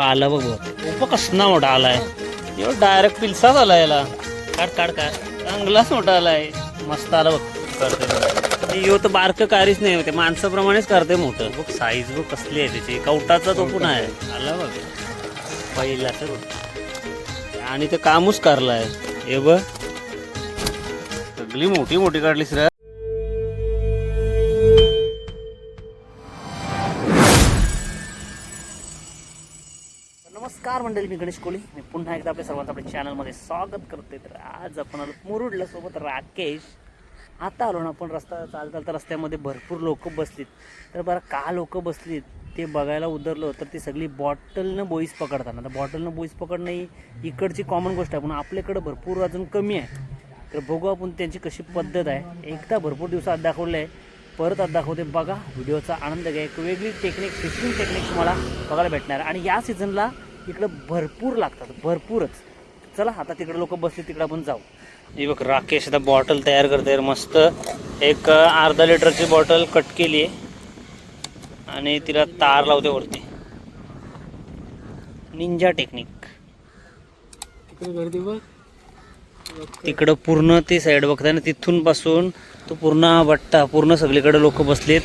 आला बघ उप कसना मोठा आलाय एवढं डायरेक्ट पिलसाच आला याला. काढ काढ काढ. चांगलाच मोठा आलाय. मस्त आला बघ. करते. यो तर बारकं कारीच नाही होते. माणसाप्रमाणेच करते मोठं. बघ साईज बघ कसली आहे त्याची. कवटाचा तो पण आहे. आला बघ. पहिला तर आणि ते कामच करलाय. हे बघ. सगळी मोठी मोठी काढलीस रे. मंडळी मी गणेश कोळी. मी पुन्हा एकदा आपल्या सर्वांचं आपल्या चॅनलमध्ये स्वागत करते तर आज आपण आलो मुरुडला सोबत राकेश. आता आलो ना आपण रस्ता चालता चालता रस्त्यामध्ये भरपूर लोक बसलीत. तर बरं का लोक बसलीत? ते बघायला उतरलो तर ती सगळी बॉटलनं बोईस पकडतात तर बॉटलनं बोईस पकडणं ही इकडची कॉमन गोष्ट आहे पण आपल्याकडं भरपूर अजून कमी आहे. तर बघू आपण त्यांची कशी पद्धत आहे. एकदा भरपूर दिवसात दाखवलं आहे परत आज दाखवते. बघा व्हिडिओचा आनंद घ्या. एक वेगळी टेक्निक फिशिंग टेक्निक तुम्हाला बघायला भेटणार. आणि या सीझनला इकडं भरपूर लागतात भरपूरच. चला आता तिकडे लोक बसले तिकडे आपण जाऊ. हे बघ राकेश आता बॉटल तयार करते मस्त एक अर्धा लिटरची बॉटल कट केली आहे. आणि तिला तार लावते वरती. निंजा टेक्निक तिकडे गर्दी बघ. तिकडं पूर्ण ती साईड बघताना तिथून पासून तो पूर्ण बट्टा पूर्ण सगळीकडे लोक बसलेत.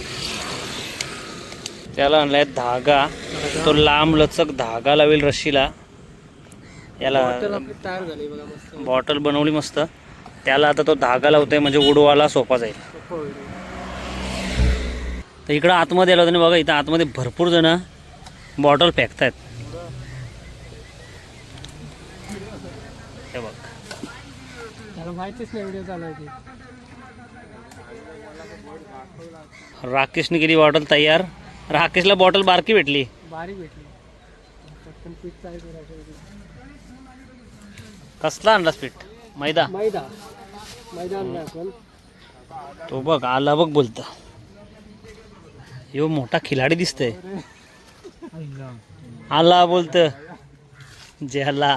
त्याला आणलाय धागा. तो लांब लचक धागा लावेल रशीला याला तर आपली तयार झाली बघा मस्त. बॉटल बनवली मस्त. त्याला आता तो धागा लावतोय म्हणजे उडवाला सोपा जाईल. तर इकडं आतमध्ये आलं होतं ना बघा इथं आतमध्ये भरपूर जण बॉटल फेकतायत. हे बघ. त्याला माहितीच नाही व्हिडिओ चालवायची राकेशने केली बॉटल तयार. राकेशला बॉटल बारकी भेटली. बारीक भेटली. पटकन पीठ करायचं कसला आणला पीठ? मैदा? मैदा. मैदा आणला आपण. तो बघ आला बघ बोलत. यो मोठा खिलाडी दिसतोय. आला बोलत. जेला.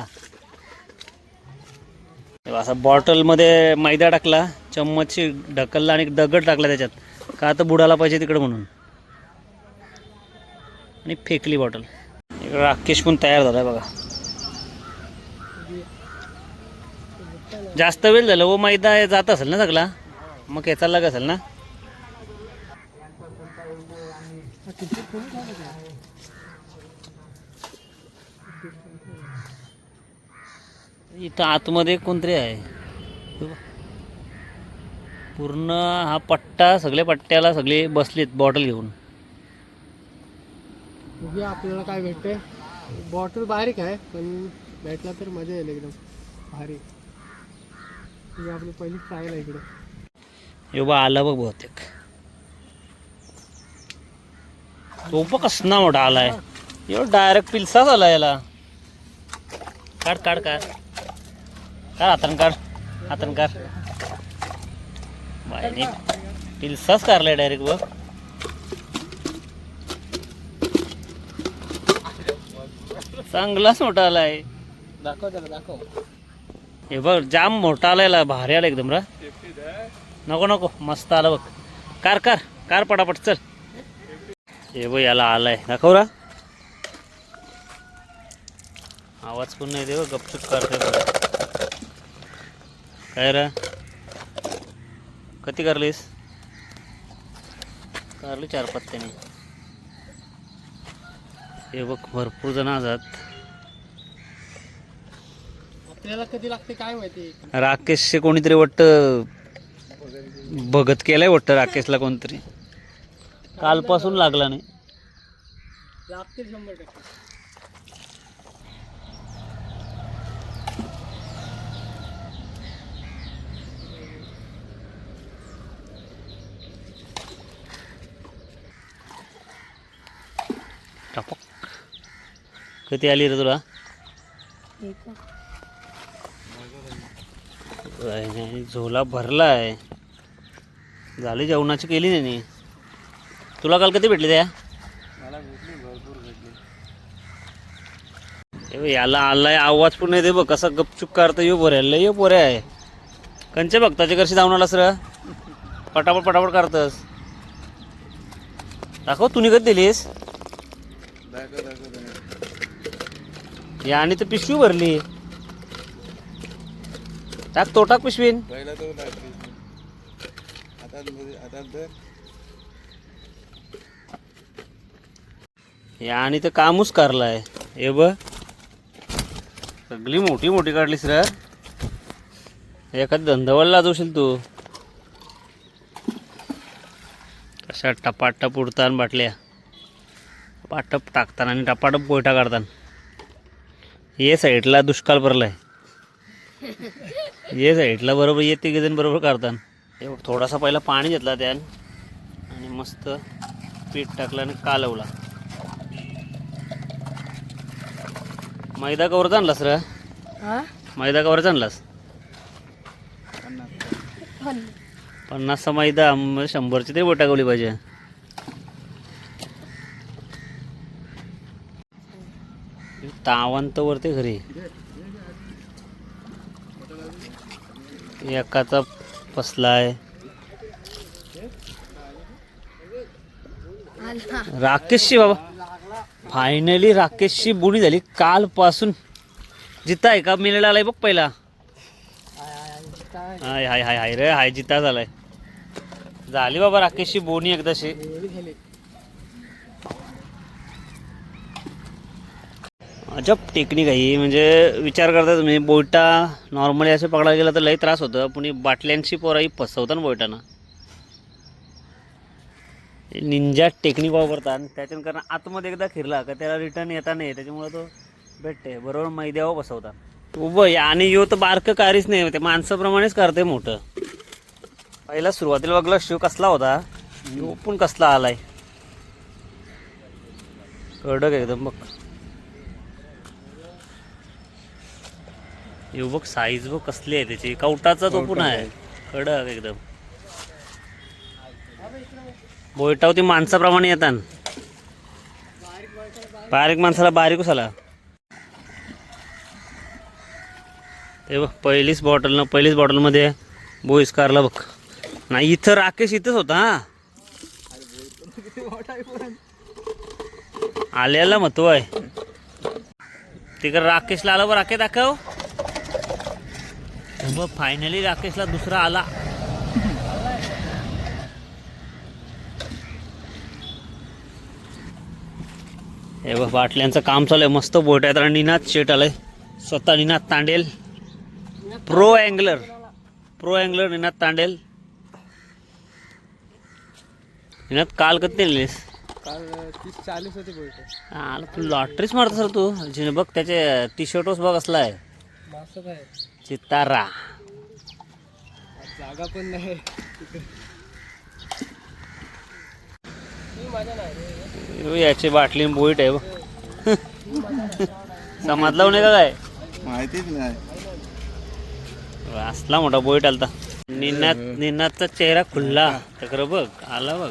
असा बॉटलमध्ये मैदा टाकला चम्मचची ढकलला आणि दगड टाकला त्याच्यात. का तर बुडाला पाहिजे तिकडं म्हणून. आणि फेकली बॉटल. राकेश पण तयार झालाय बघा. जास्त वेळ झाला व मैदा हे जात असेल ना सगळा? मग याचा लाग असेल ना? इथं आतमध्ये कोणतरी आहे. पूर्ण हा पट्टा सगळ्या पट्ट्याला सगळे बसलेत बॉटल घेऊन. बघूया आपल्याला काय भेटते बॉटल बारीक आहे पण भेटला तर मजा येईल एकदम. भारी. ही आपली पहिली ट्रायल आहे इकडे. हे बा आला बघ बहुतेक. तो पण कसना मोठा आलाय यो डायरेक्ट पिलसा झाला याला. काढ काढ काढ. काढ हातान काढ हातान काढ. पिलसाच काढलाय डायरेक्ट बघ. चांगलाच मोठा आलाय दाखव त्याला दाखव. हे बघ जाम मोठा आलाय ला, भारी आला एकदम रा. नको नको मस्त आला बघ. कार कार कार पटापट चल. हे बघ याला आलाय. दाखव रा. आवाज पण नाही देव गपचूप करते. काय रा? किती करलीस? करली चार पत्त्याने. हे बघ भरपूर जण आजात. आपल्याला कधी लागते काय माहिती? राकेशचे कोणीतरी वाटतं भगत केलंय वाटतं राकेशला कोणतरी. कालपासून लागला नाही. लागतील शंभर टक्के. टपक. किती आली रे तुला? नाही, झोला भरलाय. झाली जेवणाची केली नाही तुला काल किती भेटली त्या? याला आलाय आवाज पण नाही दे बघ कसा गपचूप करता यो लय यो पोरे आहे. कंचे बघताचे कशी जाऊन आलास र. पटापट पटापट करतस. दाखव तू निघत दिलीस? या आणि तर पिशवी भरली. टाक तो टाक पिशवीन. पहिला तो लागली आता आता तर या आणि तर कामच करलाय. हे ब सगळी मोठी मोठी काढलीस रे. एखाद धंदावाला लाजवशील तू. कशा टपाटप उडतान बाटल्या. टपाटप टाकताना आणि टपाटप गोयटा काढताना. ये साईडला दुष्काळ भरलाय ये साईडला बरोबर ये तिघे जण बरोबर काढताना. थोडासा पहिला पाणी घेतला त्यान आणि मस्त पीठ टाकलं आणि कालवला. मैदा कवरच आणलास रे? मैदा कवरच आणलास? पन्नासचा मैदा शंभरची तरी बोटा टाकवली पाहिजे. तावांत वरती घरी. एकाचा फसला आहे राकेशची बाबा. फायनली राकेशची बुडी झाली. कालपासून जिता आहे का? मिलेला आलाय बघ पहिला. हाय हाय हाय हाय रे हाय जिता झालाय. झाली बाबा राकेशची बोनी एकदाशी एवढी झाली अजब टेक्निक आहे म्हणजे विचार करता तुम्ही बोयटा नॉर्मली असे पकडायला गेला तर लई त्रास होतं पण ही बाटल्यांची पोराही फसवतात ना बोयटानं निंजा टेक्निक वापरतात आणि त्याच्यानं कारण आतमध्ये एकदा खिरला का त्याला रिटर्न येता नाही त्याच्यामुळे तो भेटते बरोबर मैद्यावर बसवतात उभं आणि यो तर बारकं कारीच नाही ते माणसाप्रमाणेच करते मोठं. पहिला सुरुवातीला बघला शिव कसला होता यो पण कसला आलाय. कडक एकदम बघ. हे बघ साईज बघ कसली आहे त्याची. कवटाचा तो पण आहे. कडक एकदम. बोयटाव ती माणसाप्रमाणे येतात. बारीक माणसाला बारीकच आला ते बघ पहिलीच बॉटल ना पहिलीच बॉटलमध्ये बोईस्कारला बघ. नाही इथं राकेश इथंच होता हा. आल्याला महत्त्व आहे. तिकडे राकेशला आला बघ राकेश दाखव. बघ फायनली राकेशला दुसरा आला. हे बघ बाटल्यांचं काम चालू आहे. मस्त बोट आहे तर निनाद शेट आलंय. स्वतः Ninad Tandel. Pro angler pro angler Ninad Tandel. Ninad काल कधी नेलीस? काल तीस चाळीस होते बोलतो आला. तू लॉटरीच मारतो सर तू. जिने बघ त्याचे टी शर्टच बघ असला आहे. चितारा जागा पण नाही. याची बाटली बोईट आहे बघ. समाजला नाही का काय? माहितीच नाही. असला मोठा बोईट आलता. निनाद निनादचा चेहरा खुल्ला. तर बघ आला बघ.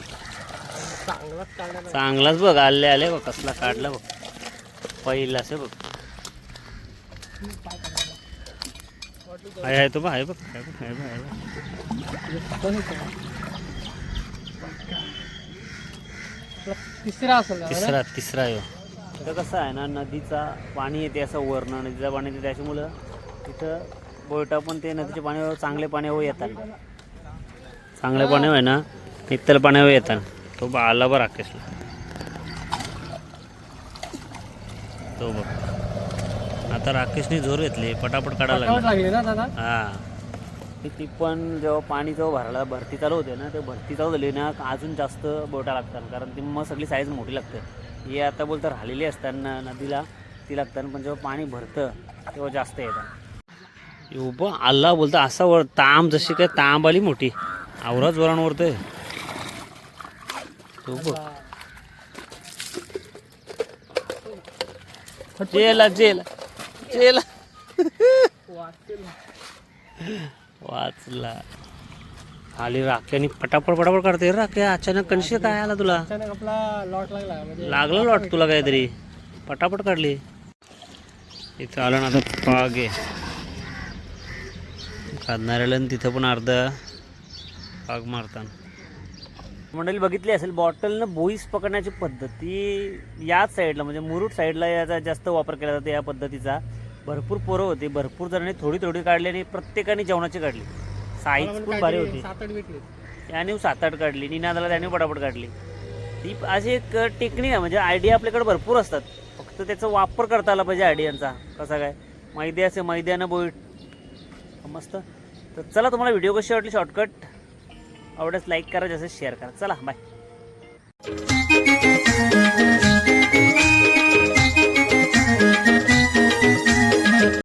चांगलाच बघ आले आले बघ कसला काढला बघ. पहिलाच बघ. आहे आहे तो बघ आहे बघ आहे बघ आहे बघ आहे तिसरा? तिसरा तिसरा यो. इथं कसं आहे ना नदीचा पाणी येते असं वरनं नदीचं पाणी येते त्याच्यामुळं तिथं बोयटा पण ते नदीच्या पाण्यावर चांगले पाण्यावर येतात. चांगले पाण्यावर आहे ना इतर पाण्यावर येतात. तो बा आला बरं राकेशला. तो बघ. आता राकेशने जोर घेतली पटापट काढायला लागला. लागली ना दादा? हा. ती ती पण जेव्हा पाणी जेव्हा भरायला भरती चालू होते ना ते भरती चालू झाली ना अजून जास्त बोटा लागतात. कारण ती मग सगळी साईज मोठी लागते. हे आता बोलतं राहिलेली असतात ना नदीला ती लागतात पण जेव्हा पाणी भरतं तेव्हा जास्त येतात उभं आल्ला बोलतं असा वर तांब जशी काय तांब आली मोठी. आवराच जोरान वरतोय. तो बघ जेला जेला. जेला वाचला. खाली राख्यानी पटापट पटापट काढते राख्या अचानक कणशी काय आला तुला? अचानक आपला लॉट लागला. म्हणजे लागलं लॉट तुला काहीतरी. पटापट काढली. इथं आलं ना आता पाग आहे काढणाऱ्याला तिथं पण अर्धा पाग मारतात मंडळी बघितली असेल बॉटलनं बोईस पकडण्याची पद्धत याच साईडला म्हणजे मुरुड साईडला याचा जास्त वापर केला जातो या पद्धतीचा. भरपूर पोरं होती भरपूर जणांनी थोडी थोडी काढली आणि प्रत्येकाने जेवणाची काढली. साईज खूप भारी काहीतरी होती सात आठ भेटले. त्याने सात आठ काढली निनादाला त्याने पटापट काढली. ती अशी एक टेक्निक आहे म्हणजे आयडिया आपल्याकडे भरपूर असतात. फक्त त्याचा वापर करता आला पाहिजे आयडियांचा कसा काय? मैद्याचे मैद्यानं बोईट मस्त. तर चला तुम्हाला व्हिडिओ कशी वाटली? शॉर्टकट आवडल्यास लाईक करा जसं शेअर करा. चला बाय